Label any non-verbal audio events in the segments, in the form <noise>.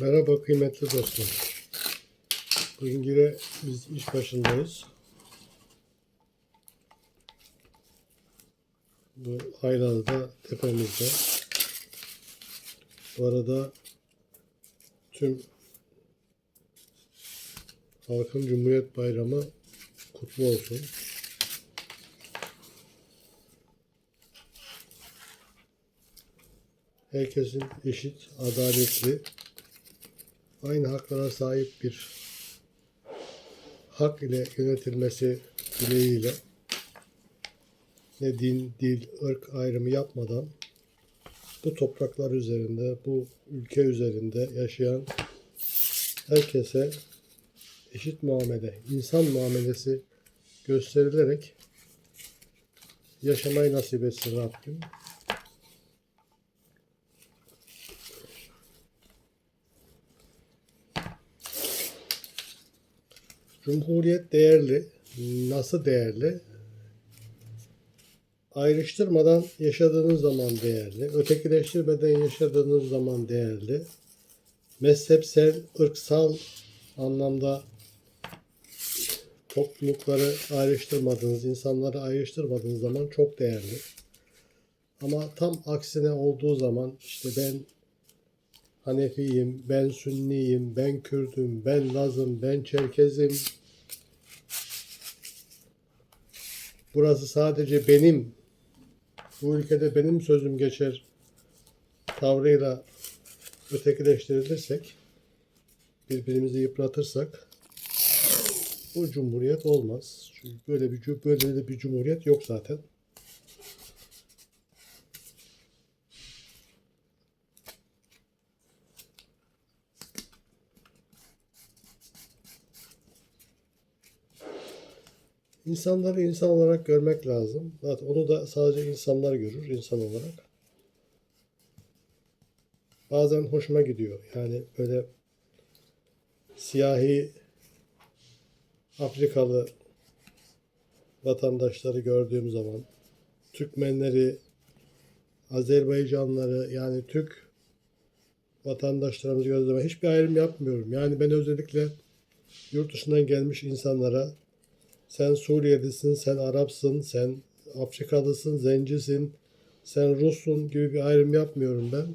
Merhaba kıymetli dostum. Bugün yine biz iş başındayız. Bu aynalı da tepemizde. Bu arada tüm halkın Cumhuriyet Bayramı kutlu olsun. Herkesin eşit, adaletli, aynı haklara sahip bir hak ile yönetilmesi dileğiyle ne din, dil, ırk ayrımı yapmadan bu topraklar üzerinde, bu ülke üzerinde yaşayan herkese eşit muamele, insan muamelesi gösterilerek yaşamayı nasip etsin Rabbim. Cumhuriyet değerli. Nasıl değerli? Ayrıştırmadan yaşadığınız zaman değerli. Ötekileştirmeden yaşadığınız zaman değerli. Mezhepsel, ırksal anlamda toplulukları ayrıştırmadığınız, insanları ayrıştırmadığınız zaman çok değerli. Ama tam aksine olduğu zaman işte ben Hanefiyim, ben Sünniyim, ben Kürdüm, ben Lazım, ben Çerkezim. Burası sadece benim, bu ülkede benim sözüm geçer tavrıyla ötekileştirilirsek, birbirimizi yıpratırsak bu cumhuriyet olmaz. Çünkü böyle bir böyle de bir cumhuriyet yok zaten. İnsanları insan olarak görmek lazım. Zaten onu da sadece insanlar görür insan olarak. Bazen hoşuma gidiyor. Yani böyle siyahi Afrikalı vatandaşları gördüğüm zaman Türkmenleri, Azerbaycanlıları yani Türk vatandaşlarımızı zaman hiçbir ayrım yapmıyorum. Yani ben özellikle yurt dışından gelmiş insanlara sen Suriyelisin, sen Arapsın, sen Afrikalısın, zencisin, sen Russun gibi bir ayrım yapmıyorum ben.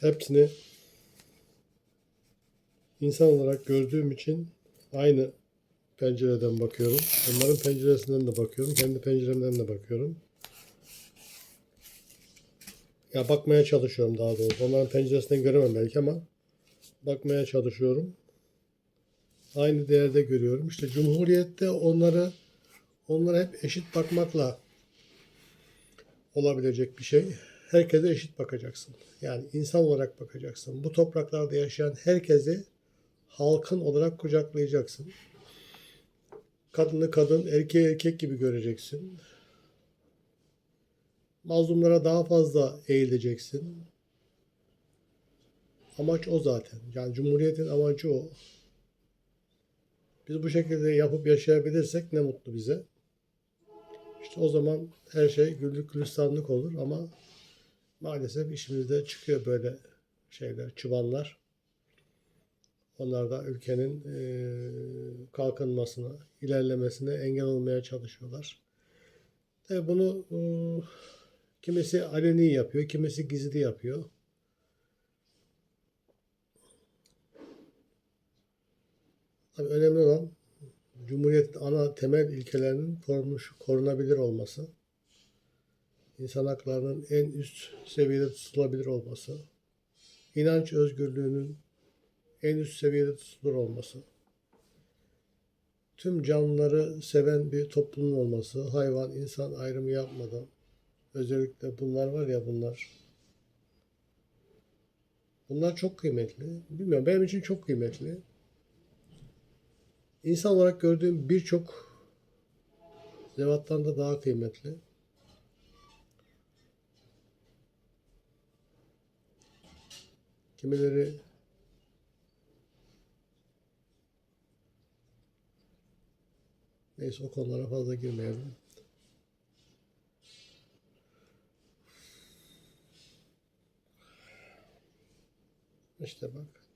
Hepsini insan olarak gördüğüm için aynı pencereden bakıyorum. Onların penceresinden de bakıyorum. Kendi penceremden de bakıyorum. Ya bakmaya çalışıyorum daha doğrusu. Onların penceresinden göremem belki ama bakmaya çalışıyorum aynı değerde görüyorum. İşte Cumhuriyet'te onları onlara hep eşit bakmakla olabilecek bir şey. Herkese eşit bakacaksın. Yani insan olarak bakacaksın. Bu topraklarda yaşayan herkesi halkın olarak kucaklayacaksın. Kadını kadın, erkeği erkek gibi göreceksin. Mazlumlara daha fazla eğileceksin. Amaç o zaten. Yani Cumhuriyet'in amacı o. Biz bu şekilde yapıp yaşayabilirsek ne mutlu bize. İşte o zaman her şey güllük gülistanlık olur ama maalesef işimizde çıkıyor böyle şeyler, çıbanlar. Onlar da ülkenin e, kalkınmasına, ilerlemesine engel olmaya çalışıyorlar. Tabii bunu e, kimisi aleni yapıyor, kimisi gizli yapıyor. Tabii önemli olan Cumhuriyet'in ana temel ilkelerinin korunmuş, korunabilir olması, insan haklarının en üst seviyede tutulabilir olması, inanç özgürlüğünün en üst seviyede tutulur olması, tüm canlıları seven bir toplumun olması, hayvan, insan ayrımı yapmadan, özellikle bunlar var ya bunlar, bunlar çok kıymetli. Bilmiyorum benim için çok kıymetli. İnsan olarak gördüğüm birçok zevattan da daha kıymetli. Kimileri Neyse o konulara fazla girmeyelim. İşte bak.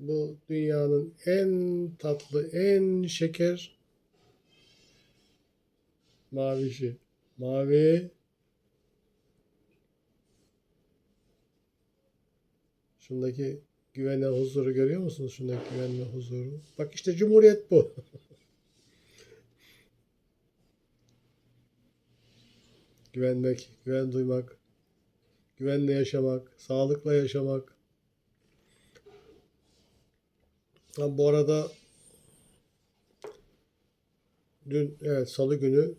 Bu dünyanın en tatlı, en şeker mavişi. Mavi. Şundaki güvenle huzuru görüyor musunuz? Şundaki güvenle huzuru. Bak işte Cumhuriyet bu. <laughs> Güvenmek, güven duymak, güvenle yaşamak, sağlıkla yaşamak. Ha, bu arada dün evet salı günü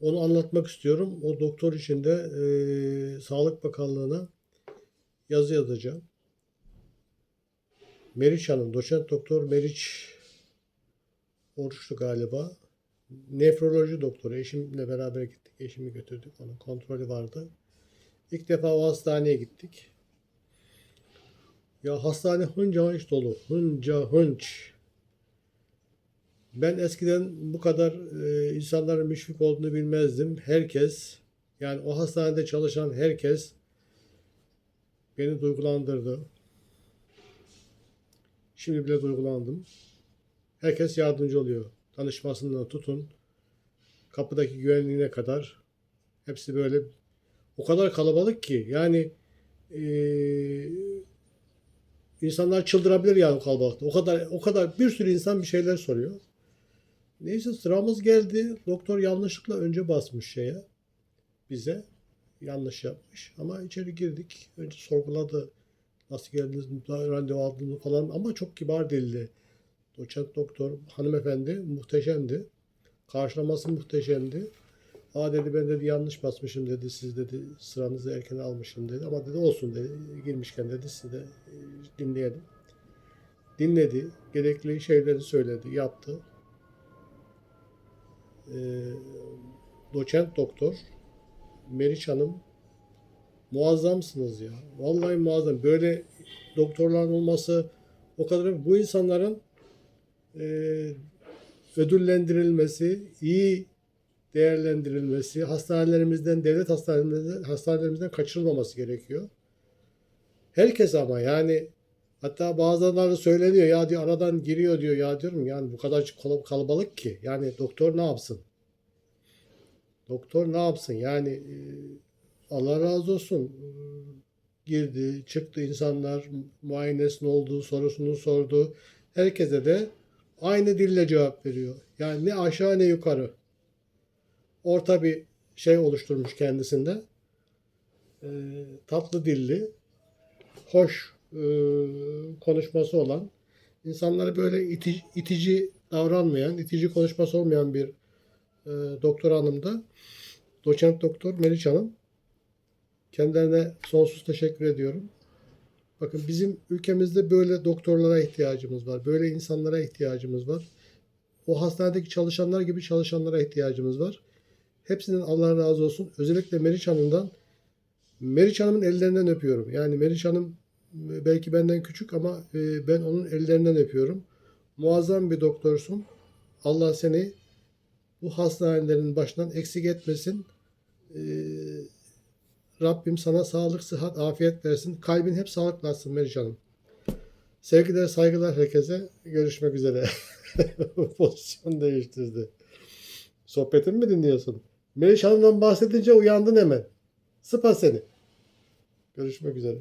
onu anlatmak istiyorum. O doktor için de eee, Sağlık Bakanlığı'na yazı yazacağım. Meriç Hanım, doçent doktor Meriç Oruçlu galiba. Nefroloji doktoru. Eşimle beraber gittik. Eşimi götürdük. Onun kontrolü vardı. İlk defa o hastaneye gittik. Ya hastane hınca hınç dolu. Hınca hınç. Ben eskiden bu kadar e, insanların müşfik olduğunu bilmezdim. Herkes yani o hastanede çalışan herkes beni duygulandırdı. Şimdi bile duygulandım. Herkes yardımcı oluyor. Tanışmasından tutun kapıdaki güvenliğine kadar hepsi böyle o kadar kalabalık ki yani eee, insanlar çıldırabilir yani o kalabalıkta. O kadar o kadar bir sürü insan bir şeyler soruyor. Neyse sıramız geldi. Doktor yanlışlıkla önce basmış şeye bize. Yanlış yapmış. Ama içeri girdik. Önce sorguladı. Nasıl geldiniz, randevu aldınız falan ama çok kibar dilli. Doçent doktor hanımefendi muhteşemdi. Karşılaması muhteşemdi. Aa dedi ben dedi yanlış basmışım dedi. Siz dedi sıranızı erken almışım dedi. Ama dedi olsun dedi. Girmişken dedi siz de e, dinleyelim. Dinledi. Gerekli şeyleri söyledi. Yaptı. Ee, doçent doktor Meriç Hanım muazzamsınız ya. Vallahi muazzam. Böyle doktorların olması o kadar bu insanların e, ödüllendirilmesi, iyi değerlendirilmesi, hastanelerimizden, devlet hastanelerimizden, hastanelerimizden kaçırılmaması gerekiyor. Herkes ama yani hatta bazıları söyleniyor ya diyor aradan giriyor diyor ya diyorum yani bu kadar kal- kalabalık ki yani doktor ne yapsın? Doktor ne yapsın? Yani e, Allah razı olsun. Girdi, çıktı insanlar muayenesinin olduğu sorusunu sordu. Herkese de aynı dille cevap veriyor. Yani ne aşağı ne yukarı. Orta bir şey oluşturmuş kendisinde. Ee, tatlı dilli, hoş e, konuşması olan, insanları böyle itici, itici davranmayan, itici konuşması olmayan bir e, doktor hanım da doçent doktor Meriç Hanım. Kendilerine sonsuz teşekkür ediyorum. Bakın bizim ülkemizde böyle doktorlara ihtiyacımız var. Böyle insanlara ihtiyacımız var. O hastanedeki çalışanlar gibi çalışanlara ihtiyacımız var. Hepsinden Allah razı olsun. Özellikle Meriç Hanım'dan Meriç Hanım'ın ellerinden öpüyorum. Yani Meriç Hanım e, belki benden küçük ama e, ben onun ellerinden öpüyorum. Muazzam bir doktorsun. Allah seni bu hastanelerin başından eksik etmesin. Ee, Rabbim sana sağlık, sıhhat, afiyet versin. Kalbin hep sağlıklasın Meriç Hanım. Sevgiler, saygılar herkese. Görüşmek üzere. <laughs> Pozisyon değiştirdi. Sohbetimi mi dinliyorsun? Meriç Hanım'dan bahsedince uyandın hemen. Sıpa seni. Görüşmek üzere.